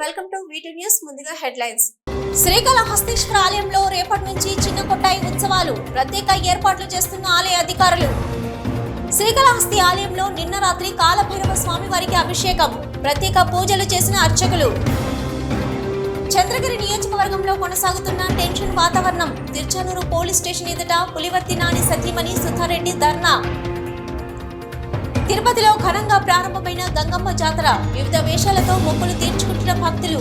Welcome to V T news ముందుగా headlines. Srikalahasteeswara ఆలయంలో రేపటి నుంచి చిన్న కొట్టాయి ఉత్సవాలు ప్రత్యేక ఏర్పాట్లు చేస్తున్న ఆలయ అధికారులు. శ్రీకాళహస్తి ఆలయంలో నిన్న రాత్రి కాలభైరవ స్వామి వారికి అభిషేకం ప్రత్యేక పూజలు చేసిన అర్చకులు. చంద్రగిరి నియోజకవర్గంలో కొనసాగుతున్న టెన్షన్ వాతావరణం తిరుచానూరు పోలీస్ స్టేషన్ ఎదుట పులివర్తి నాని సతీమణి సుధారెడ్డి ధర్నా. తిరుపతిలో ఘనంగా ప్రారంభమైన గంగమ్మ జాతర వివిధ వేషాలతో మొక్కులు తీర్చుకుంటున్న భక్తులు.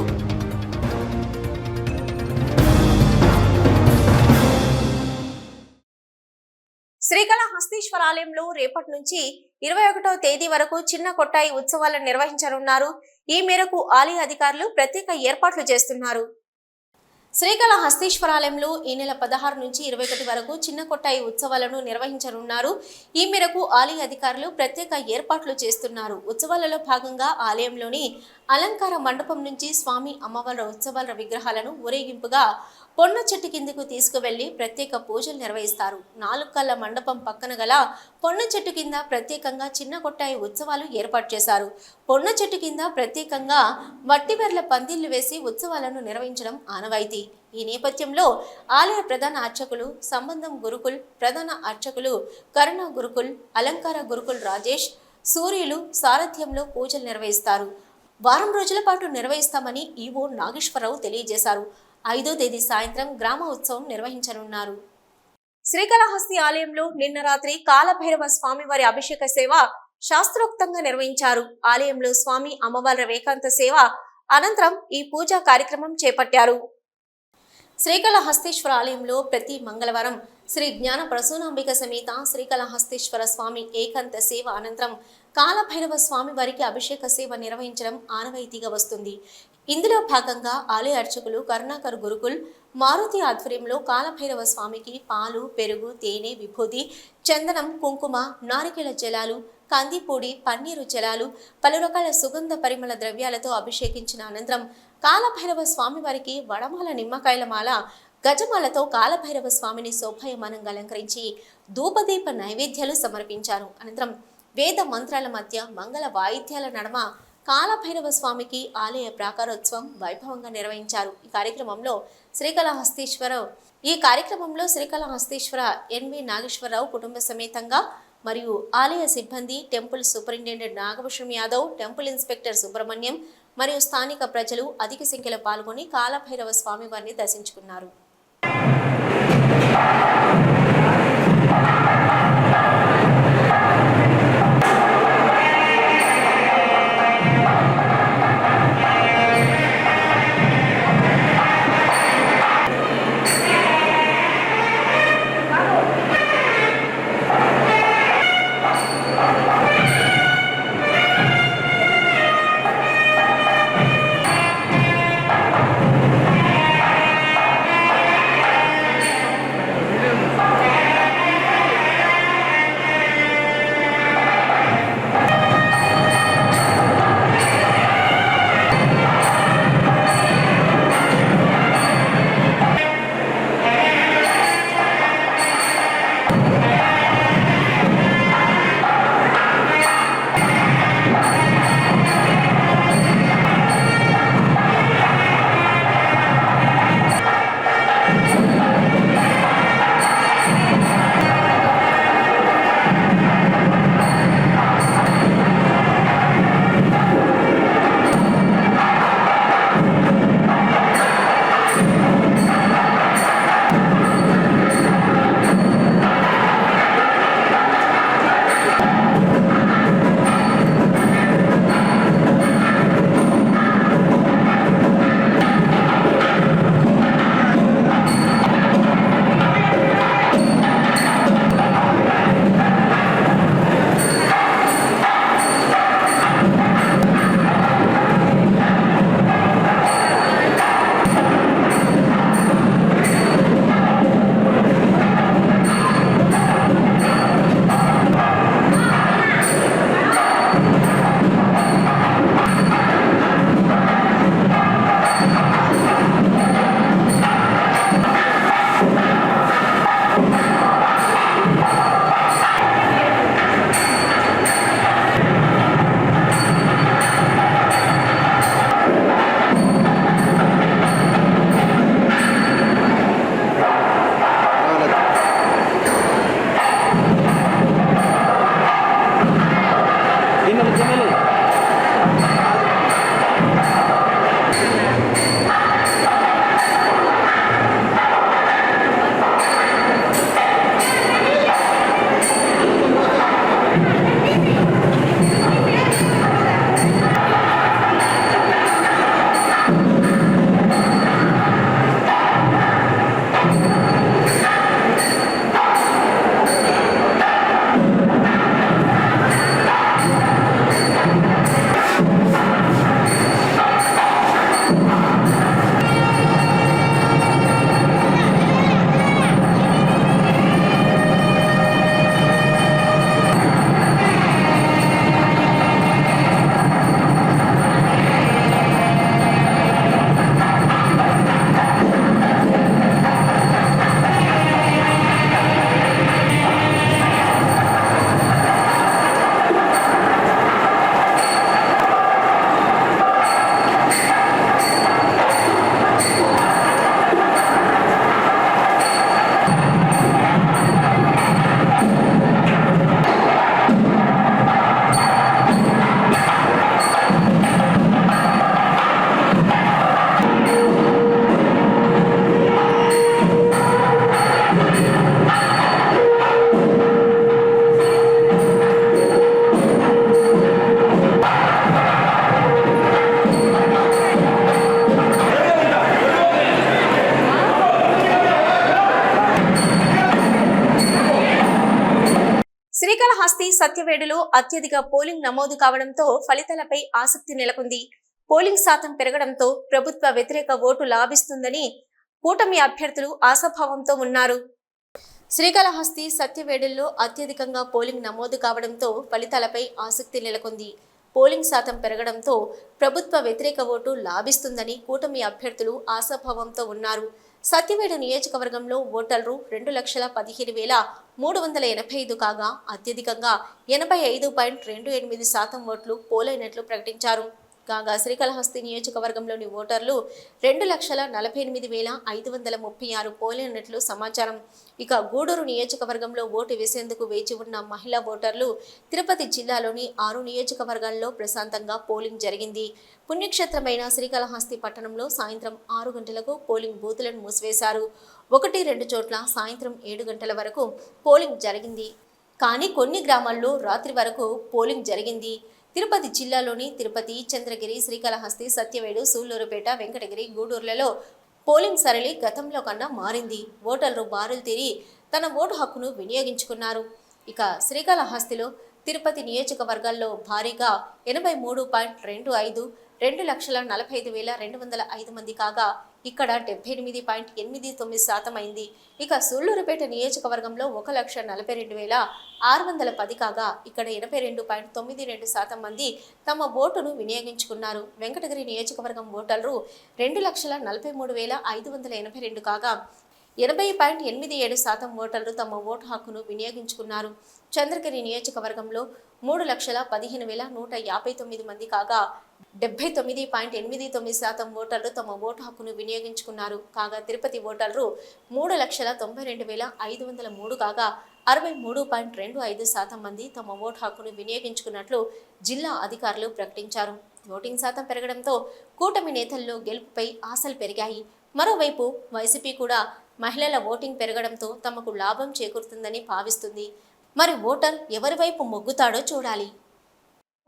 శ్రీకాళహస్తీశ్వర ఆలయంలో రేపటి నుంచి ఇరవై ఒకటో తేదీ వరకు చిన్న కొట్టాయి ఉత్సవాలను నిర్వహించనున్నారు. ఈ మేరకు ఆలయ అధికారులు ప్రత్యేక ఏర్పాట్లు చేస్తున్నారు. శ్రీకాళహస్తీశ్వరాలయంలో ఈ నెల పదహారు నుంచి ఇరవై ఒకటి వరకు చిన్న కొట్టాయి ఉత్సవాలను నిర్వహించనున్నారు. ఈ మేరకు ఆలయ అధికారులు ప్రత్యేక ఏర్పాట్లు చేస్తున్నారు. ఉత్సవాలలో భాగంగా ఆలయంలోని అలంకార మండపం నుంచి స్వామి అమ్మవారి ఉత్సవాల విగ్రహాలను ఊరేగింపుగా పొన్న చెట్టు కిందకు తీసుకువెళ్ళి ప్రత్యేక పూజలు నిర్వహిస్తారు. నాలుగు కళ్ళ మండపం పక్కన గల పొన్న చెట్టు కింద ప్రత్యేకంగా చిన్న కొట్టాయి ఉత్సవాలు ఏర్పాటు చేశారు. పొన్న చెట్టు కింద ప్రత్యేకంగా మట్టిబెర్ల పందిళ్ళు వేసి ఉత్సవాలను నిర్వహించడం ఆనవాయితీ. ఈ నేపథ్యంలో ఆలయ ప్రధాన అర్చకులు సంబంధం గురుకుల్ ప్రధాన అర్చకులు కరుణ గురుకుల్ అలంకార గురుకుల్ రాజేష్ సూర్యులు సారథ్యంలో పూజలు నిర్వహిస్తారు. వారం రోజుల పాటు నిర్వహిస్తామని ఈవో నాగేశ్వరరావు తెలియజేశారు. ఐదో తేదీ సాయంత్రం గ్రామ ఉత్సవం నిర్వహించనున్నారు. శ్రీకాళహస్తి ఆలయంలో నిన్న రాత్రి కాలభైరవ స్వామివారి అభిషేక సేవ శాస్త్రోక్తంగా నిర్వహించారు. ఆలయంలో స్వామి అమ్మవార్ల వేకాంత సేవ అనంతరం ఈ పూజా కార్యక్రమం చేపట్టారు. శ్రీకాళహస్తీశ్వర ఆలయంలో ప్రతి మంగళవారం శ్రీ జ్ఞాన ప్రసూనాంబిక సమేత శ్రీకాళహస్తీశ్వర స్వామి ఏకాంత సేవ అనంతరం కాలభైరవ స్వామి వారికి అభిషేక సేవ నిర్వహించడం ఆనవాయితీగా వస్తుంది. ఇందులో భాగంగా ఆలయ అర్చకులు కరుణాకర్ గురుకుల్ మారుతి ఆధ్వర్యంలో కాలభైరవ స్వామికి పాలు పెరుగు తేనె విభూతి చందనం కుంకుమ నారికెల జలాలు కందిపొడి పన్నీరు జలాలు పలు రకాల సుగంధ పరిమళ ద్రవ్యాలతో అభిషేకించిన అనంతరం కాలభైరవ స్వామివారికి వడమాల నిమ్మకాయల మాల గజమాలతో కాలభైరవ స్వామిని శోభాయమానంగా అలంకరించి ధూపదీప నైవేద్యాలు సమర్పించారు. అనంతరం వేద మంత్రాల మధ్య మంగళ వాయిద్యాల నడమ కాలభైరవ స్వామికి ఆలయ ప్రాకారోత్సవం వైభవంగా నిర్వహించారు. ఈ కార్యక్రమంలో శ్రీకాళహస్తీశ్వర ఈ కార్యక్రమంలో శ్రీకళహస్తీశ్వర ఎన్వి నాగేశ్వరరావు కుటుంబ సమేతంగా మరియు ఆలయ సిబ్బంది temple superintendent Nagabhushanam Yadav temple inspector Subrahmanyam మరియు స్థానిక ప్రజలు అధిక సంఖ్యలో పాల్గొని కాలభైరవ స్వామివారిని దర్శించుకున్నారు. సత్యవేడులో అత్యధిక పోలింగ్ నమోదు కావడంతో ఫలితాలపై ఆసక్తి నెలకొంది. పోలింగ్ శాతం పెరగడంతో ప్రభుత్వ వ్యతిరేక ఓటు లాభిస్తుందని కూటమి అభ్యర్థులు ఆశాభావంతో ఉన్నారు. శ్రీకాళహస్తి సత్యవేడుల్లో అత్యధికంగా పోలింగ్ నమోదు కావడంతో ఫలితాలపై ఆసక్తి నెలకొంది. పోలింగ్ శాతం పెరగడంతో ప్రభుత్వ వ్యతిరేక ఓటు లాభిస్తుందని కూటమి అభ్యర్థులు ఆశాభావంతో ఉన్నారు. సత్యవేడ నియోజకవర్గంలో ఓటర్లు రెండు లక్షల పదిహేను వేల మూడు వందల ఎనభై ఐదు కాగా అత్యధికంగా ఎనభై ఐదు పాయింట్ రెండు ఎనిమిది శాతం ఓట్లు పోలైనట్లు ప్రకటించారు. కాగా శ్రీకాళహస్తి నియోజకవర్గంలోని ఓటర్లు రెండు లక్షల నలభై ఎనిమిది వేల ఐదు వందల ముప్పై ఆరు పోలినట్లు సమాచారం. ఇక గూడూరు నియోజకవర్గంలో ఓటు వేసేందుకు వేచి ఉన్న మహిళా ఓటర్లు తిరుపతి జిల్లాలోని ఆరు నియోజకవర్గాల్లో ప్రశాంతంగా పోలింగ్ జరిగింది. పుణ్యక్షేత్రమైన శ్రీకాళహస్తి పట్టణంలో సాయంత్రం ఆరు గంటలకు పోలింగ్ బూతులను మూసివేశారు. ఒకటి రెండు చోట్ల సాయంత్రం ఏడు గంటల వరకు పోలింగ్ జరిగింది. కానీ కొన్ని గ్రామాల్లో రాత్రి వరకు పోలింగ్ జరిగింది. తిరుపతి జిల్లాలోని తిరుపతి చంద్రగిరి శ్రీకాళహస్తి సత్యవేడు సూళ్ళూరుపేట వెంకటగిరి గూడూరులలో పోలింగ్ సరళి గతంలో కన్నా మారింది. ఓటర్లు బారులు తీరి తన ఓటు హక్కును వినియోగించుకున్నారు. ఇక శ్రీకాళహస్తిలో తిరుపతి నియోజకవర్గాల్లో భారీగా ఎనభై మూడు పాయింట్ రెండు ఐదు రెండు లక్షల నలభై ఐదు వేల రెండు వందల ఐదు మంది కాగా ఇక్కడ డెబ్బై ఎనిమిది పాయింట్ ఎనిమిది తొమ్మిది శాతం అయింది. ఇక సూళ్ళూరుపేట నియోజకవర్గంలో ఒక లక్ష నలభై రెండు వేల ఆరు వందల పది కాగా ఇక్కడ ఎనభై రెండు పాయింట్ తొమ్మిది రెండు శాతం మంది తమ ఓటును వినియోగించుకున్నారు. వెంకటగిరి నియోజకవర్గం ఓటర్లు రెండు లక్షల నలభై మూడు వేల ఐదు వందల ఎనభై రెండు కాగా ఎనభై పాయింట్ ఎనిమిది ఏడు శాతం ఓటర్లు తమ ఓటు హక్కును వినియోగించుకున్నారు. చంద్రగిరి నియోజకవర్గంలో మూడు లక్షల పదిహేను వేల నూట యాభై తొమ్మిది మంది కాగా డెబ్బై తొమ్మిది పాయింట్ ఎనిమిది తొమ్మిది శాతం ఓటర్లు తమ ఓటు హక్కును వినియోగించుకున్నారు. కాగా తిరుపతి ఓటర్లు మూడు లక్షల తొంభై రెండు వేల ఐదు వందల మూడు కాగా అరవై మూడు పాయింట్ రెండు ఐదు శాతం మంది తమ ఓటు హక్కును వినియోగించుకున్నట్లు జిల్లా అధికారులు ప్రకటించారు. ఓటింగ్ శాతం పెరగడంతో కూటమి నేతల్లో గెలుపుపై ఆశలు పెరిగాయి. మరోవైపు వైసీపీ కూడా మహిళల ఓటింగ్ పెరగడంతో తమకు లాభం చేకూరుతుందని భావిస్తుంది. మరి ఓటర్ ఎవరి వైపు మొగ్గుతాడో చూడాలి.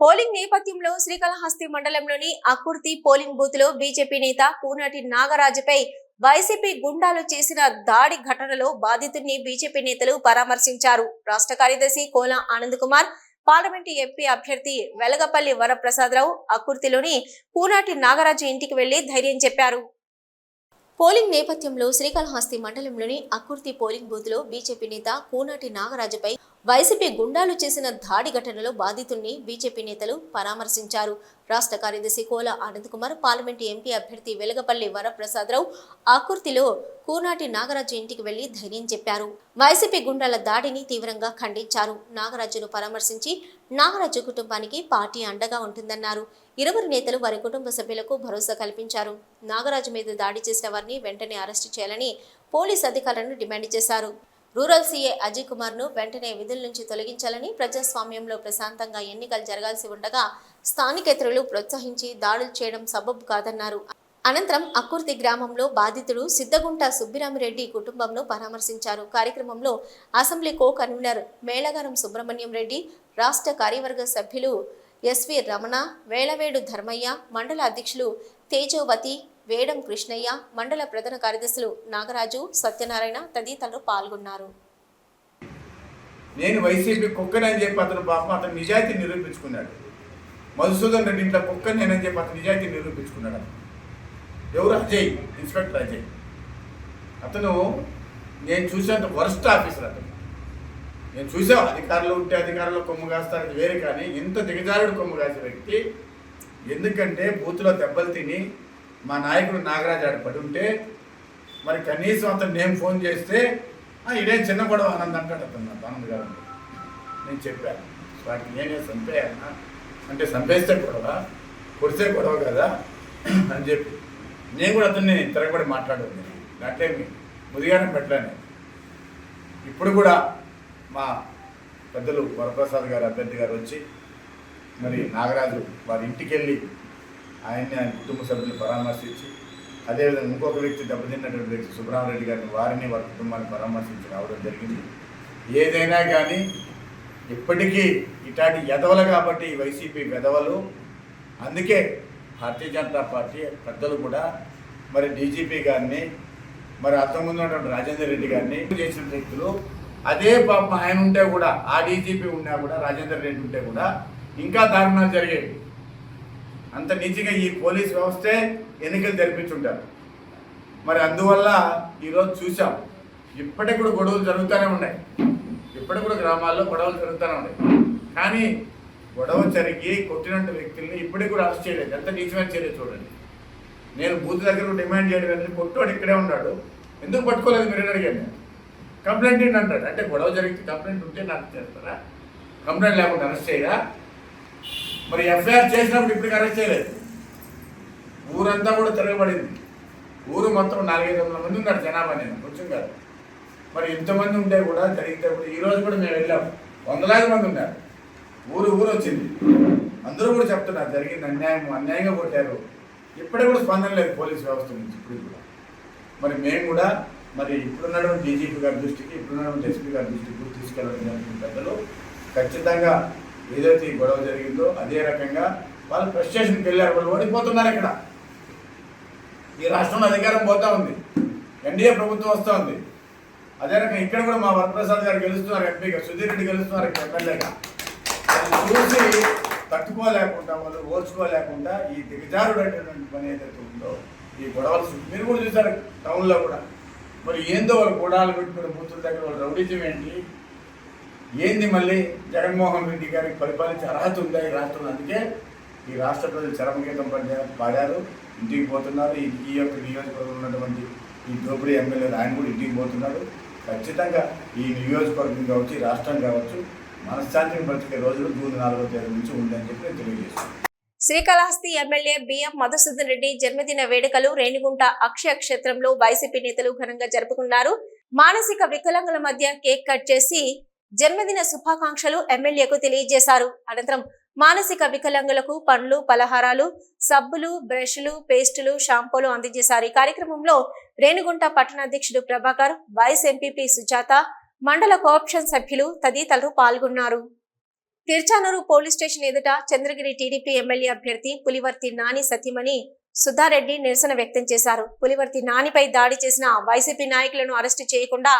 పోలింగ్ నేపథ్యంలో శ్రీకాళహస్తి మండలంలోని అకుర్తి పోలింగ్ బూత్లో బీజేపీ నేత కూనాటి నాగరాజుపై వైసీపీ గుండాలు చేసిన దాడి ఘటనలో బాధితుడిని బీజేపీ నేతలు పరామర్శించారు. రాష్ట్ర కార్యదర్శి కోల ఆనంద్ కుమార్ పార్లమెంటు ఎంపీ అభ్యర్థి వెలగపల్లి వరప్రసాదరావు అకుర్తిలోని కూనాటి నాగరాజు ఇంటికి వెళ్ళి ధైర్యం చెప్పారు. పోలింగ్ నేపథ్యంలో శ్రీకాళహస్తి మండలంలోని అకుర్తి పోలింగ్ బూత్లో బీజేపీ నేత కూనాటి నాగరాజుపై వైసీపీ గుండాలు చేసిన దాడి ఘటనలో బాధితుల్ని బీజేపీ నేతలు పరామర్శించారు. రాష్ట్ర కార్యదర్శి కోల ఆనంద్ కుమార్ పార్లమెంటు ఎంపీ అభ్యర్థి వెలగపల్లి వరప్రసాదరావు ఆకుర్తిలో కూనాటి నాగరాజు ఇంటికి వెళ్ళి ధైర్యం చెప్పారు. వైసీపీ గుండాల దాడిని తీవ్రంగా ఖండించారు. నాగరాజును పరామర్శించి నాగరాజు కుటుంబానికి పార్టీ అండగా ఉంటుందన్నారు. ఇరువురు నేతలు వారి కుటుంబ సభ్యులకు భరోసా కల్పించారు. నాగరాజు మీద దాడి చేసిన వారిని వెంటనే అరెస్టు చేయాలని పోలీస్ అధికారులను డిమాండ్ చేశారు. రూరల్ సీఏ అజయ్ కుమార్ను వెంటనే విధుల నుంచి తొలగించాలని ప్రజాస్వామ్యంలో ప్రశాంతంగా ఎన్నికలు జరగాల్సి ఉండగా స్థానికేతరులు ప్రోత్సహించి దాడులు చేయడం సబబు కాదన్నారు. అనంతరం అక్కుర్తి గ్రామంలో బాధితుడు సిద్ధగుంట సుబ్బిరామిరెడ్డి కుటుంబంను పరామర్శించారు. కార్యక్రమంలో assembly co convener Melagaram Subrahmanyam Reddy రాష్ట్ర కార్యవర్గ సభ్యులు ఎస్వి రమణ వేళవేడు ధర్మయ్య మండల అధ్యక్షులు తేజోవతి వేడం కృష్ణయ్య మండల ప్రధాన కార్యదర్శులు నాగరాజు సత్యనారాయణ తదితరులు పాల్గొన్నారు. నేను వైసీపీ కుక్కనని చెప్పి అతను పాపం అతను నిజాయితీ నిరూపించుకున్నాడు. మధుసూదన్ రెడ్డి ఇంట్లో కుక్క నేనని చెప్పి అతను నిజాయితీ నిరూపించుకున్నాడు అతను. ఎవరు? అజయ్ ఇన్స్పెక్టర్ అజయ్. అతను నేను చూసేంత వరస్ట్ ఆఫీసర్ అతను. నేను చూసా అధికారులు ఉంటే అధికారులు కొమ్ము కాస్తారు అది వేరే కానీ ఇంత దిగజారుడు కొమ్ము కాసే వ్యక్తి ఎందుకంటే బూత్లో దెబ్బలు తిని మా నాయకుడు నాగరాజు ఆడ పడుంటే ఉంటే మరి కనీసం అతను నేను ఫోన్ చేస్తే ఇదేం చిన్న గొడవ ఆనంద్ అంటాడు అతను ఆనంద్ గారు. నేను చెప్పాను వాటికి నేనే చంపేయాలన్నా అంటే చంపేస్తే గొడవ కొడితే గొడవ కదా? అని చెప్పి. నేను కూడా అతన్ని తిరగబడి మాట్లాడదు అట్లేమి ముదిగానే పెట్టలేను. ఇప్పుడు కూడా మా పెద్దలు వరప్రసాద్ గారు అభ్యర్థి గారు వచ్చి మరి నాగరాజు వారి ఇంటికి వెళ్ళి ఆయన్ని ఆయన కుటుంబ సభ్యులు పరామర్శించి అదేవిధంగా ఇంకొక వ్యక్తి దెబ్బతిన్నటువంటి వ్యక్తి సుబ్రహ్మరెడ్డి గారిని వారిని వారి కుటుంబాన్ని పరామర్శించి రావడం జరిగింది. ఏదైనా కానీ ఇప్పటికీ ఇటాటి ఎదవలు కాబట్టి వైసీపీ వెదవలు అందుకే భారతీయ జనతా పార్టీ పెద్దలు కూడా మరి డీజీపీ గారిని మరి అంతకుముందు ఉన్నటువంటి రాజేందర్ రెడ్డి గారిని చేసిన వ్యక్తులు అదే పాపం ఆయన ఉంటే కూడా ఆ డీజీపీ ఉన్నా కూడా రాజేందర్ రెడ్డి ఉంటే కూడా ఇంకా దారుణాలు జరిగేవి. అంత నీచిగా ఈ పోలీస్ వ్యవస్థే ఎన్నికలు జరిపించుంటారు. మరి అందువల్ల ఈరోజు చూసాం ఇప్పటికి కూడా గొడవలు జరుగుతూనే ఉన్నాయి. ఇప్పటికి కూడా గ్రామాల్లో గొడవలు జరుగుతూనే ఉన్నాయి. కానీ గొడవ జరిగి కొట్టినట్టు వ్యక్తుల్ని ఇప్పటికి కూడా అరెస్ట్ చేయలేదు. ఎంత నీచమైన చర్య చూడండి. నేను బూత్ దగ్గర డిమాండ్ చేయడం ఏంటంటే కొట్టువాడు ఇక్కడే ఉన్నాడు. ఎందుకు పట్టుకోలేదు మీరు అడిగాను. కంప్లైంట్ ఏంటి అంటాడు. అంటే గొడవ జరిగితే కంప్లైంట్ ఉంటే నాకు చేస్తారా కంప్లైంట్ లేకుండా అరెస్ట్ చేయరా? మరి ఎఫ్ఐఆర్ చేసినప్పుడు ఇప్పటికి అరెస్ట్ చేయలేదు. ఊరంతా కూడా తిరగబడింది. ఊరు మొత్తం నాలుగైదు వందల మంది ఉన్నారు జనాభా నేను కొంచెం కాదు. మరి ఇంతమంది ఉంటే కూడా జరిగితే కూడా ఈరోజు కూడా మేము వెళ్ళాం. వందలాది మంది ఉన్నారు. ఊరు ఊరు వచ్చింది. అందరూ కూడా చెప్తున్నారు జరిగింది అన్యాయం అన్యాయంగా కొట్టారు. ఇప్పటికి కూడా స్పందన లేదు పోలీస్ వ్యవస్థ నుంచి ఇప్పుడు కూడా. మరి మేము కూడా మరి ఇప్పుడున్నటువంటి డీజీపీ గారి దృష్టికి ఇప్పుడున్నటువంటి ఎస్పీ గారి దృష్టికి తీసుకెళ్ళడం జరిగింది పెద్దలు ఖచ్చితంగా ఏదైతే ఈ గొడవ జరిగిందో అదే రకంగా వాళ్ళు ఫ్రస్ట్రేషన్కి వెళ్ళారు వాళ్ళు ఓడిపోతున్నారు ఇక్కడ. ఈ రాష్ట్రంలో అధికారం పోతా ఉంది. ఎన్డీఏ ప్రభుత్వం వస్తూ ఉంది. అదే రకంగా ఇక్కడ కూడా మా వరప్రసాద్ గారు గెలుస్తున్నారు ఎంపీగా సుధీర్ రెడ్డి గెలుస్తున్నారు ఇక్కడ ఎమ్మెల్యేగా చూసి తట్టుకోలేకుండా వాళ్ళు ఓర్చుకోలేకుండా ఈ దిగజారుడైనటువంటి పని ఏదైతే ఉందో ఈ గొడవలు మీరు కూడా చూసారు టౌన్లో కూడా. మరి ఏందో వాళ్ళు గొడవలు పెట్టుకుని బూతుల దగ్గర వాళ్ళు రౌడీజం ఏంటి? ఏంది మళ్ళీ? జగన్మోహన్ రెడ్డి గారికి పరిపాలించే అర్హత ఉందా ఈ రాష్ట్రంలో? అందుకే ఈ రాష్ట్ర ప్రజలు చరమగీతం పడ్డా పాడారు ఇంటికి పోతున్నారు. ఈ యొక్క నియోజకవర్గంలో ఉన్నటువంటి ఈ దోపిడీ ఎమ్మెల్యేలు ఆయన కూడా ఇంటికి పోతున్నారు. ఖచ్చితంగా ఈ నియోజకవర్గం కావచ్చు ఈ రాష్ట్రం కావచ్చు మనశ్శాంతిని బ్రతికే రోజులు జూన్ నాలుగో తేదీ నుంచి ఉందని చెప్పి నేను తెలియజేస్తున్నాను Srikalahasti MLA B M Madhusudan Reddy జన్మదిన వేడుకలు రేణిగుంట అక్షయ క్షేత్రంలో వైసీపీ నేతలు ఘనంగా జరుపుకున్నారు. మానసిక వికలాంగుల మధ్య కేక్ కట్ చేసి జన్మదిన శుభాకాంక్షలు ఎమ్మెల్యేకు తెలియజేశారు. అనంతరం మానసిక వికలాంగులకు పండ్లు పలహారాలు సబ్బులు బ్రష్లు పేస్టులు షాంపూలు అందజేశారు. ఈ కార్యక్రమంలో రేణుగుంట పట్టణాధ్యక్షుడు ప్రభాకర్ వైస్ ఎంపీపీ సుజాత మండల కోఆప్షన్ సభ్యులు తదితరులు పాల్గొన్నారు. తిరుచానూరు పోలీస్ స్టేషన్ ఎదుట చంద్రగిరి టీడీపీ ఎమ్మెల్యే అభ్యర్థి పులివర్తి నాని సతీమణి సుధారెడ్డి నిరసన వ్యక్తం చేశారు. పులివర్తి నానిపై దాడి చేసిన వైసీపీ నాయకులను అరెస్టు చేయకుండా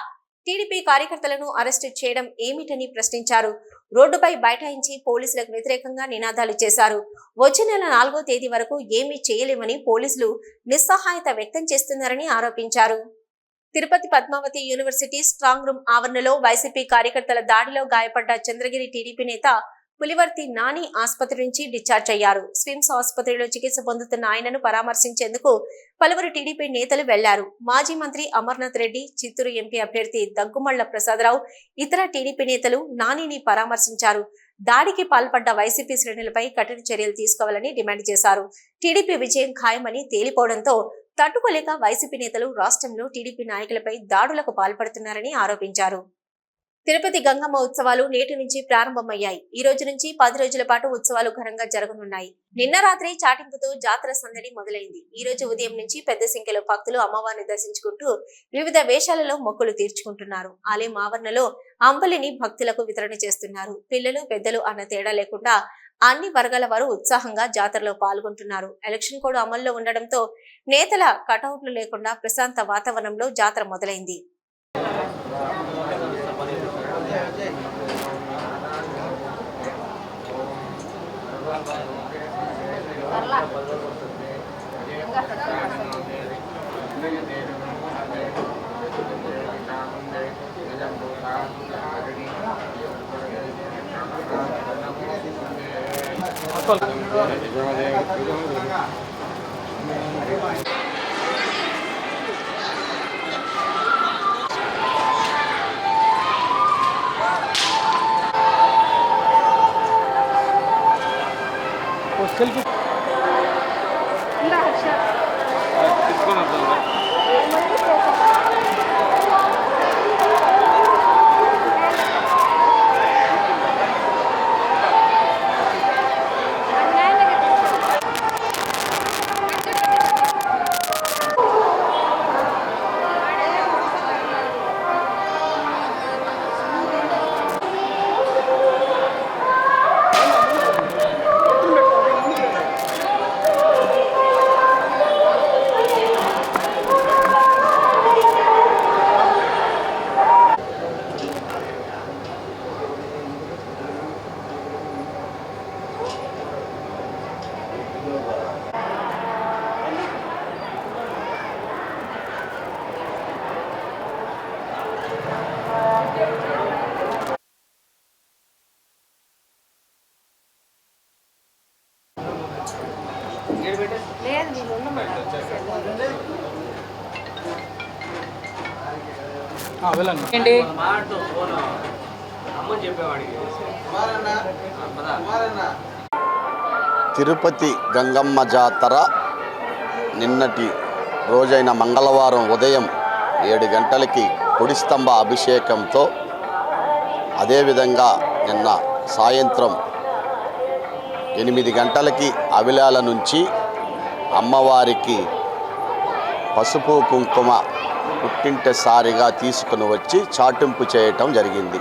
టీడీపీ కార్యకర్తలను అరెస్టు చేయడం ఏమిటని ప్రశ్నించారు. రోడ్డుపై బైఠాయించి పోలీసులకు వ్యతిరేకంగా నినాదాలు చేశారు. వచ్చే నెల నాలుగో తేదీ వరకు ఏమీ చేయలేమని పోలీసులు నిస్సహాయత వ్యక్తం చేస్తున్నారని ఆరోపించారు. Tirupati Padmavati university strong room ఆవరణలో వైసీపీ కార్యకర్తల దాడిలో గాయపడ్డ చంద్రగిరి టీడీపీ నేత పులివర్తి నాని ఆసుపత్రి నుంచి డిశ్చార్జ్ అయ్యారు. స్విమ్స్ ఆసుపత్రిలో చికిత్స పొందుతున్న ఆయనను పరామర్శించేందుకు పలువురు టీడీపీ నేతలు వెళ్ళారు. మాజీ మంత్రి అమర్నాథ్ రెడ్డి చిత్తూరు ఎంపీ అభ్యర్థి దగ్గుమళ్ళ ప్రసాదరావు ఇతర టీడీపీ నేతలు నానిని పరామర్శించారు. దాడికి పాల్పడ్డ వైసీపీ శ్రేణులపై కఠిన చర్యలు తీసుకోవాలని డిమాండ్ చేశారు. టీడీపీ విజయం ఖాయమని తేలిపోవడంతో తట్టుకోలేక వైసీపీ నేతలు రాష్ట్రంలో టీడీపీ నాయకులపై దాడులకు పాల్పడుతున్నారని ఆరోపించారు. తిరుపతి గంగమ్మ ఉత్సవాలు నేటి నుంచి ప్రారంభమయ్యాయి. ఈ రోజు నుంచి పది రోజుల పాటు ఉత్సవాలు ఘనంగా జరగనున్నాయి. నిన్న రాత్రి చాటింపుతో జాతర సందడి మొదలైంది. ఈ రోజు ఉదయం నుంచి పెద్ద సంఖ్యలో భక్తులు అమ్మవారిని దర్శించుకుంటూ వివిధ వేషాలలో మొక్కులు తీర్చుకుంటున్నారు. ఆలయం ఆవరణలో అంబలిని భక్తులకు వితరణ చేస్తున్నారు. పిల్లలు పెద్దలు అన్న తేడా లేకుండా అన్ని వర్గాల వారు ఉత్సాహంగా జాతరలో పాల్గొంటున్నారు. ఎలక్షన్ కోడ్ అమల్లో ఉండడంతో నేతల కటౌట్లు లేకుండా ప్రశాంత వాతావరణంలో జాతర మొదలైంది. Gracias. बिल्कुल వెళ్ళండి ఏంటి. తిరుపతి గంగమ్మ జాతర నిన్నటి రోజైన మంగళవారం ఉదయం ఏడు గంటలకి కొడిస్తంభ అభిషేకంతో అదేవిధంగా నిన్న సాయంత్రం ఎనిమిది గంటలకి అవిలాల నుంచి అమ్మవారికి పసుపు కుంకుమ పుట్టింటి సారిగా తీసుకుని వచ్చి చాటింపు చేయటం జరిగింది.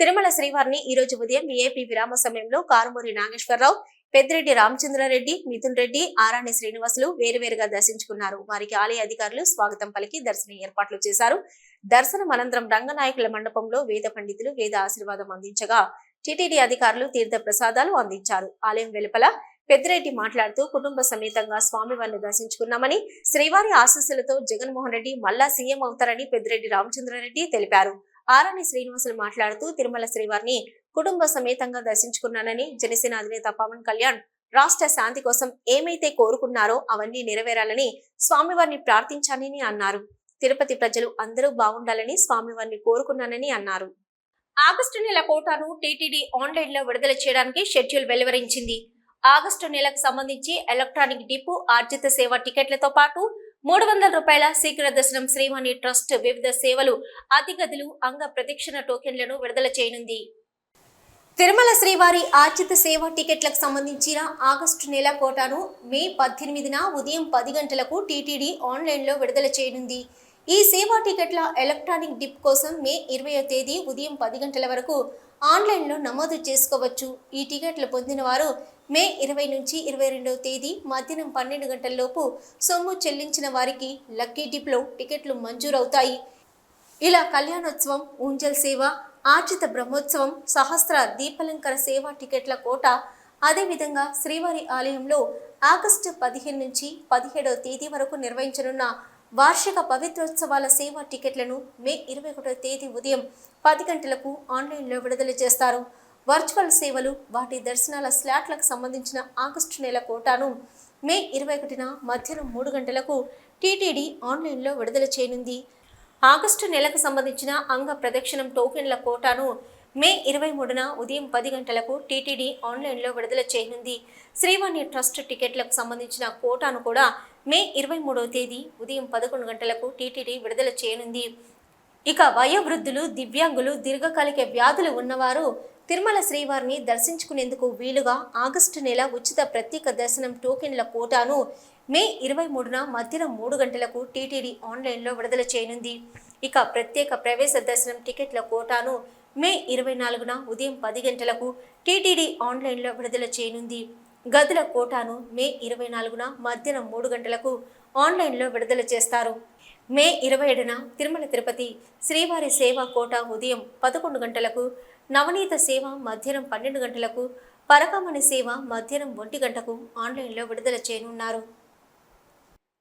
తిరుమల శ్రీవారిని ఈ రోజు ఉదయం ఏపీ విరామ సమయంలో కారుమూరి నాగేశ్వరరావు పెద్దిరెడ్డి రామచంద్రారెడ్డి మిథున్ రెడ్డి ఆరాణి శ్రీనివాసులు వేరువేరుగా దర్శించుకున్నారు. వారికి ఆలయ అధికారులు స్వాగతం పలికి దర్శన ఏర్పాట్లు చేశారు. దర్శనం అనంతరం రంగనాయకుల మండపంలో వేద పండితులు వేద ఆశీర్వాదం అందించగా టిటిడి అధికారులు తీర్థ ప్రసాదాలు అందించారు. ఆలయం వెలుపల పెద్దిరెడ్డి మాట్లాడుతూ కుటుంబ సమేతంగా స్వామివారిని దర్శించుకున్నామని శ్రీవారి ఆశీస్సులతో జగన్మోహన్ రెడ్డి మళ్ళా సీఎం అవుతారని పెద్దిరెడ్డి రామచంద్రారెడ్డి తెలిపారు. ఆరాణి శ్రీనివాసులు మాట్లాడుతూ తిరుమల శ్రీవారిని కుటుంబ సమేతంగా దర్శించుకున్నానని జనసేన అధినేత పవన్ కళ్యాణ్ రాష్ట్ర శాంతి కోసం ఏమైతే కోరుకున్నారో అవన్నీ నెరవేరాలని స్వామివారిని ప్రార్థించానని అన్నారు. తిరుపతి ప్రజలు అందరూ బాగుండాలని స్వామివారిని కోరుకున్నానని అన్నారు. ఆగస్టు నెల కోటాను టీటీడీ ఆన్లైన్లో విడుదల చేయడానికి షెడ్యూల్ వెలువరించింది. ఆగస్టు నెలకు సంబంధించి ఎలక్ట్రానిక్ డిపో ఆర్జిత సేవ టికెట్లతో పాటు మూడు వందల రూపాయల శీఘ్ర దర్శనం శ్రీవాణి ట్రస్ట్ వివిధ సేవలు అతి గదులు అంగ ప్రదక్షిణ టోకెన్లను విడుదల చేయనుంది. తిరుమల శ్రీవారి ఆర్జిత సేవ టికెట్లకు సంబంధించిన ఆగస్టు నెల కోటాను మే పద్దెనిమిదిన ఉదయం పది గంటలకు టీటీడీ ఆన్లైన్లో విడుదల చేయనుంది. ఈ సేవా టికెట్ల ఎలక్ట్రానిక్ డిప్ కోసం మే ఇరవయో తేదీ ఉదయం పది గంటల వరకు ఆన్లైన్లో నమోదు చేసుకోవచ్చు. ఈ టికెట్లు పొందిన వారు మే ఇరవై నుంచి ఇరవై రెండవ తేదీ మధ్యాహ్నం పన్నెండు గంటలలోపు సొమ్ము చెల్లించిన వారికి లక్కీ డిప్లో టికెట్లు మంజూరవుతాయి. ఇలా కళ్యాణోత్సవం ఊంజల్ సేవ ఆర్జిత బ్రహ్మోత్సవం సహస్ర దీపలంకర సేవా టికెట్ల కోట అదేవిధంగా శ్రీవారి ఆలయంలో ఆగస్టు పదిహేను నుంచి పదిహేడవ తేదీ వరకు నిర్వహించనున్న వార్షిక పవిత్రోత్సవాల సేవా టికెట్లను మే ఇరవై ఒకటో తేదీ ఉదయం పది గంటలకు ఆన్లైన్లో విడుదల చేస్తారు. వర్చువల్ సేవలు వాటి దర్శనాల స్లాట్లకు సంబంధించిన ఆగస్టు నెల కోటాను మే ఇరవై ఒకటిన మధ్యాహ్నం మూడు గంటలకు టీటీడీ ఆన్లైన్లో విడుదల చేయనుంది. ఆగస్టు నెలకు సంబంధించిన అంగ ప్రదక్షిణం టోకెన్ల కోటాను మే ఇరవై మూడున ఉదయం పది గంటలకు టీటీడీ ఆన్లైన్లో విడుదల చేయనుంది. శ్రీవాణి ట్రస్ట్ టికెట్లకు సంబంధించిన కోటాను కూడా మే ఇరవై మూడవ తేదీ ఉదయం పదకొండు గంటలకు టీటీడీ విడుదల చేయనుంది. ఇక వయోవృద్ధులు దివ్యాంగులు దీర్ఘకాలిక వ్యాధులు ఉన్నవారు తిరుమల శ్రీవారిని దర్శించుకునేందుకు వీలుగా ఆగస్టు నెల ఉచిత ప్రత్యేక దర్శనం టోకెన్ల కోటాను మే ఇరవై మూడున మధ్యాహ్నం మూడు గంటలకు టీటీడీ ఆన్లైన్లో విడుదల చేయనుంది. ఇక ప్రత్యేక ప్రవేశ దర్శనం టికెట్ల కోటాను మే ఇరవై నాలుగున ఉదయం పది గంటలకు టీటీడీ ఆన్లైన్లో విడుదల చేయనుంది. గదుల కోటాను మే ఇరవై నాలుగున మధ్యాహ్నం మూడు గంటలకు ఆన్లైన్లో విడుదల చేస్తారు. మే ఇరవై ఏడున తిరుమల తిరుపతి శ్రీవారి సేవా కోట ఉదయం పదకొండు గంటలకు నవనీత సేవ మధ్యాహ్నం పన్నెండు గంటలకు పరకమణి సేవ మధ్యాహ్నం ఒంటి గంటకు ఆన్లైన్లో విడుదల చేయనున్నారు.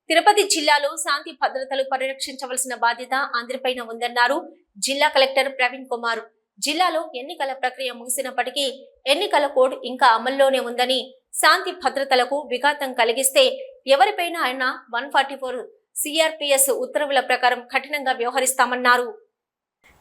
తిరుపతి జిల్లాలో శాంతి భద్రతలు పరిరక్షించవలసిన బాధ్యత అందరిపైన ఉందన్నారు జిల్లా కలెక్టర్ ప్రవీణ్ కుమార్. జిల్లాలో ఎన్నికల ప్రక్రియ ముగిసినప్పటికీ ఎన్నికల కోడ్ ఇంకా అమల్లోనే ఉందని శాంతి భద్రతలకు విఘాతం కలిగిస్తే ఎవరిపైన ఆయన వన్ ఫార్టీ ఫోర్ సిఆర్పిఎస్ ఉత్తర్వుల ప్రకారం కఠినంగా వ్యవహరిస్తామన్నారు.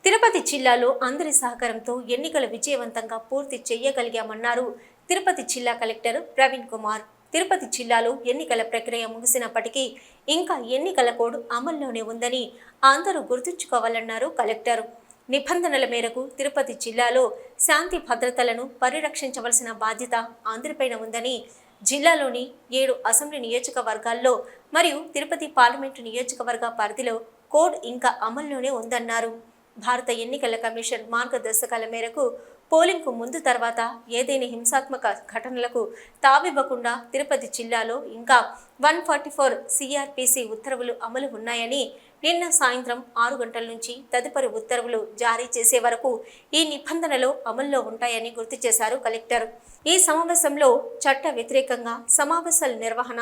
తిరుపతి జిల్లాలో అందరి సహకారంతో ఎన్నికలు విజయవంతంగా పూర్తి చేయగలిగామన్నారు తిరుపతి జిల్లా కలెక్టర్ ప్రవీణ్ కుమార్. తిరుపతి జిల్లాలో ఎన్నికల ప్రక్రియ ముగిసినప్పటికీ ఇంకా ఎన్నికల కోడ్ అమల్లోనే ఉందని అందరూ గుర్తుంచుకోవాలన్నారు కలెక్టర్. నిబంధనల మేరకు తిరుపతి జిల్లాలో శాంతి భద్రతలను పరిరక్షించవలసిన బాధ్యత అందరిపైన ఉందని జిల్లాలోని ఏడు అసెంబ్లీ నియోజకవర్గాల్లో మరియు తిరుపతి పార్లమెంటు నియోజకవర్గ పరిధిలో కోడ్ ఇంకా అమల్లోనే ఉందన్నారు. భారత ఎన్నికల కమిషన్ మార్గదర్శకాల మేరకు పోలింగ్కు ముందు తర్వాత ఏదైనా హింసాత్మక ఘటనలకు తావివ్వకుండా తిరుపతి జిల్లాలో ఇంకా వన్ ఫార్టీ ఫోర్ సిఆర్పిసి ఉత్తర్వులు అమలు ఉన్నాయని నిన్న సాయంత్రం ఆరు గంటల నుంచి తదుపరి ఉత్తర్వులు జారీ చేసే వరకు ఈ నిబంధనలు అమల్లో ఉంటాయని గుర్తు చేశారు కలెక్టర్. ఈ సమావేశంలో చట్ట వ్యతిరేకంగా సమావేశాల నిర్వహణ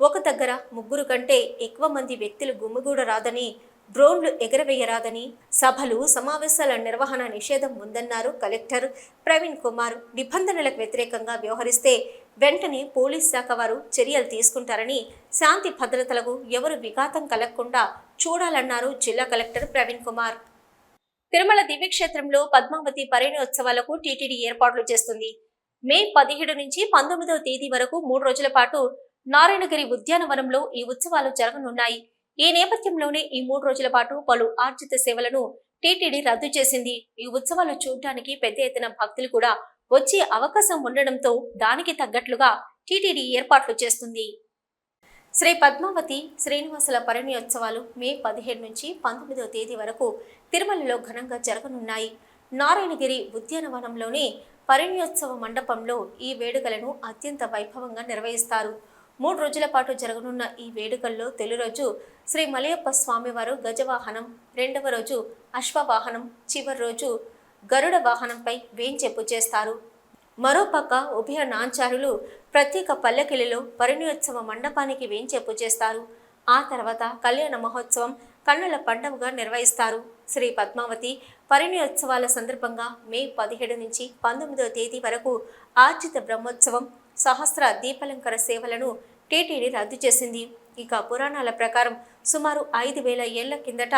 ఒక దగ్గర ముగ్గురు కంటే ఎక్కువ మంది వ్యక్తులు గుమ్మిగూడరాదని డ్రోన్లు ఎగరవేయరాదని సభలు సమావేశాల నిర్వహణ నిషేధం ఉందన్నారు కలెక్టర్ ప్రవీణ్ కుమార్. నిబంధనలకు వ్యతిరేకంగా వ్యవహరిస్తే వెంటనే పోలీస్ శాఖ వారు చర్యలు తీసుకుంటారని శాంతి భద్రతలకు ఎవరు విఘాతం కలగకుండా చూడాలన్నారు జిల్లా కలెక్టర్ ప్రవీణ్ కుమార్. తిరుమల దివ్యక్షేత్రంలో పద్మావతి పరిణయోత్సవాలకు టీటీడీ ఏర్పాట్లు చేస్తుంది. మే పదిహేడు నుంచి పంతొమ్మిదవ తేదీ వరకు మూడు రోజుల పాటు నారాయణగిరి ఉద్యానవనంలో ఈ ఉత్సవాలు జరగనున్నాయి. ఈ నేపథ్యంలోనే ఈ మూడు రోజుల పాటు పలు ఆర్జిత సేవలను టీటీడీ రద్దు చేసింది. ఈ ఉత్సవాలు చూడటానికి పెద్ద ఎత్తున భక్తులు కూడా వచ్చే అవకాశం ఉండడంతో దానికి తగ్గట్లుగా టీటీడీ ఏర్పాట్లు చేస్తుంది. శ్రీ పద్మావతి శ్రీనివాసుల పరిణయోత్సవాలు మే పదిహేడు నుంచి పంతొమ్మిదవ తేదీ వరకు తిరుమలలో ఘనంగా జరగనున్నాయి. నారాయణగిరి ఉద్యానవనంలోని పరిణయోత్సవ మండపంలో ఈ వేడుకలను అత్యంత వైభవంగా నిర్వహిస్తారు. మూడు రోజుల పాటు జరగనున్న ఈ వేడుకల్లో తొలిరోజు శ్రీ మలయప్ప స్వామివారు గజవాహనం రెండవ రోజు అశ్వవాహనం చివరి రోజు గరుడ వాహనంపై వేంచెప్పు చేస్తారు మరోపక్క ఉభయ నాంచారులు ప్రత్యేక పల్లెకిలిలో పరిణయోత్సవ మండపానికి వేంచెప్పు చేస్తారు ఆ తర్వాత కళ్యాణ మహోత్సవం కన్నుల పండుగగా నిర్వహిస్తారు. శ్రీ పద్మావతి పరిణయోత్సవాల సందర్భంగా మే పదిహేడు నుంచి పంతొమ్మిదవ తేదీ వరకు ఆర్జిత బ్రహ్మోత్సవం సహస్ర దీపాలంకర సేవలను టీటీడీ రద్దు చేసింది. ఇక పురాణాల ప్రకారం సుమారు ఐదు వేల ఏళ్ళ కిందట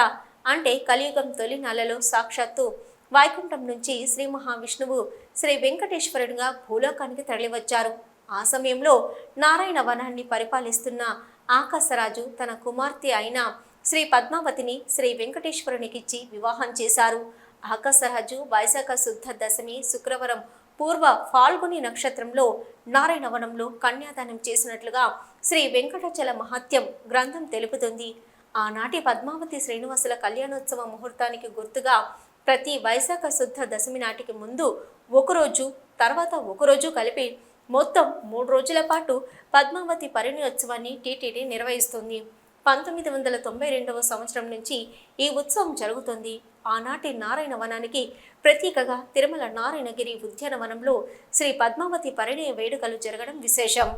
అంటే కలియుగం తొలి నెలలో సాక్షాత్తు వైకుంఠం నుంచి శ్రీ మహావిష్ణువు శ్రీ వెంకటేశ్వరుడిగా భూలోకానికి తరలివచ్చారు. ఆ సమయంలో నారాయణ వనాన్ని పరిపాలిస్తున్న ఆకాశరాజు తన కుమార్తె అయిన శ్రీ పద్మావతిని శ్రీ వెంకటేశ్వరునికిచ్చి వివాహం చేశారు. ఆకాశరాజు వైశాఖ శుద్ధ దశమి శుక్రవారం పూర్వ ఫాల్గుని నక్షత్రంలో నారాయణవనంలో కన్యాదానం చేసినట్లుగా శ్రీ వెంకటచల మహత్యం గ్రంథం తెలుపుతుంది. ఆనాటి పద్మావతి శ్రీనివాసుల కళ్యాణోత్సవ ముహూర్తానికి గుర్తుగా ప్రతి వైశాఖ శుద్ధ దశమి నాటికి ముందు ఒకరోజు తర్వాత ఒకరోజు కలిపి మొత్తం మూడు రోజుల పాటు పద్మావతి పరిణయోత్సవాన్ని టీటీడీ నిర్వహిస్తుంది. పంతొమ్మిది వందల తొంభై రెండవ సంవత్సరం నుంచి ఈ ఉత్సవం జరుగుతుంది. ఆనాటి నారాయణ వనానికి ప్రతీకగా తిరుమల నారాయణగిరి ఉద్యానవనంలో శ్రీ పద్మావతి పరిణయ వేడుకలు జరగడం విశేషం.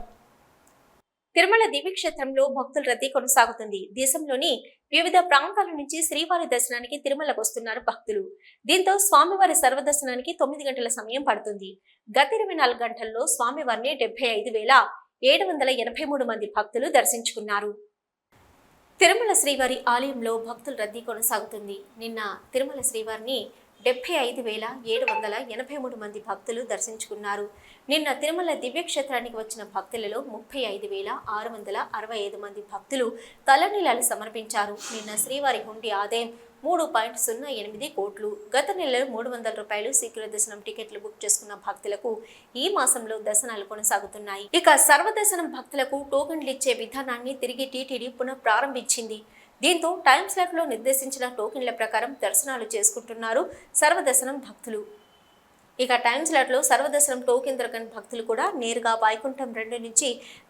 తిరుమల దివ్యక్షేత్రంలో భక్తుల రద్దీ కొనసాగుతుంది. దేశంలోని వివిధ ప్రాంతాల నుంచి శ్రీవారి దర్శనానికి తిరుమలకు వస్తున్నారు భక్తులు. దీంతో స్వామివారి సర్వదర్శనానికి తొమ్మిది గంటల సమయం పడుతుంది. గత ఇరవై నాలుగు గంటల్లో స్వామివారిని డెబ్బై ఐదు వేల ఏడు వందల ఎనభై మూడు మంది భక్తులు దర్శించుకున్నారు. తిరుమల శ్రీవారి ఆలయంలో భక్తుల రద్దీ కొనసాగుతుంది. నిన్న తిరుమల శ్రీవారిని డెబ్బై ఐదు వేల ఏడు వందల ఎనభై మూడు మంది భక్తులు దర్శించుకున్నారు. నిన్న తిరుమల దివ్యక్షేత్రానికి వచ్చిన భక్తులలో ముప్పై ఐదు వేల ఆరు వందల అరవై ఐదు మంది భక్తులు తలనీలాలు సమర్పించారు. నిన్న శ్రీవారి హుండి ఆదాయం మూడు పాయింట్ సున్నా ఎనిమిది కోట్లు. గత నెలలో మూడు వందల రూపాయలు శీఘ్ర దర్శనం టికెట్లు బుక్ చేసుకున్న భక్తులకు ఈ మాసంలో దర్శనాలు కొనసాగుతున్నాయి. ఇక సర్వదర్శనం భక్తులకు టోకెన్లు ఇచ్చే విధానాన్ని తిరిగి టీటీడీ పునః ప్రారంభించింది దీంతో టైం స్లాట్లో నిర్దేశించిన టోకెన్ల ప్రకారం దర్శనాలు చేసుకుంటున్నారు సర్వదర్శనం భక్తులు. ఇక టైం స్లాట్లో సర్వదర్శనం టోకెన్ దొరకని భక్తులు కూడా నేరుగా వైకుంఠం రెండు నుంచి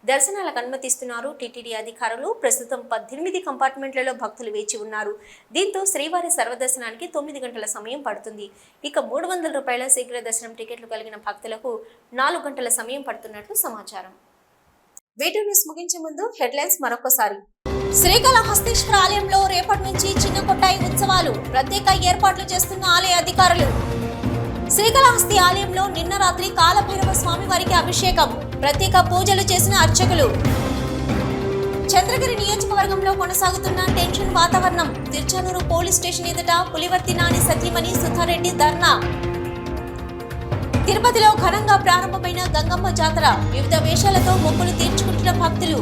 దర్శనాలకు అనుమతిస్తున్నారు. టీటీడీ అధికారులు ప్రస్తుతం పద్దెనిమిది కంపార్ట్మెంట్లలో భక్తులు వేచి ఉన్నారు. దీంతో శ్రీవారి సర్వదర్శనానికి తొమ్మిది గంటల సమయం పడుతుంది. ఇక మూడు వందల రూపాయల శీఘ్ర దర్శనం టికెట్లు కలిగిన భక్తులకు నాలుగు గంటల సమయం పడుతున్నట్లు సమాచారం. వీడియో న్యూస్ ముగించే ముందు హెడ్లైన్స్ మరొకసారి. శ్రీకాళహస్తీశ్వర ఆలయంలో రేపటి నుంచి చిన్న కొట్టాయి ఉత్సవాలు. ప్రత్యేక ఏర్పాట్లు చేస్తున్న ఆలయ అధికారులు శ్రీకాళహస్తి ఆలయంలో నిన్న రాత్రి కాలభైరవ స్వామివారికి అభిషేకం ప్రత్యేక పూజలు చేసిన అర్చకులు. చంద్రగిరి నియోజకవర్గంలో కొనసాగుతున్న టెన్షన్ వాతావరణం తిరుచానూరు పోలీస్ స్టేషన్ ఎదుట పులివర్తి నాని సతీమణి సుధారెడ్డి ధర్నా. తిరుపతిలో ఘనంగా ప్రారంభమైన గంగమ్మ జాతర వివిధ వేషాలతో మొక్కులు తీర్చుకుంటున్న భక్తులు.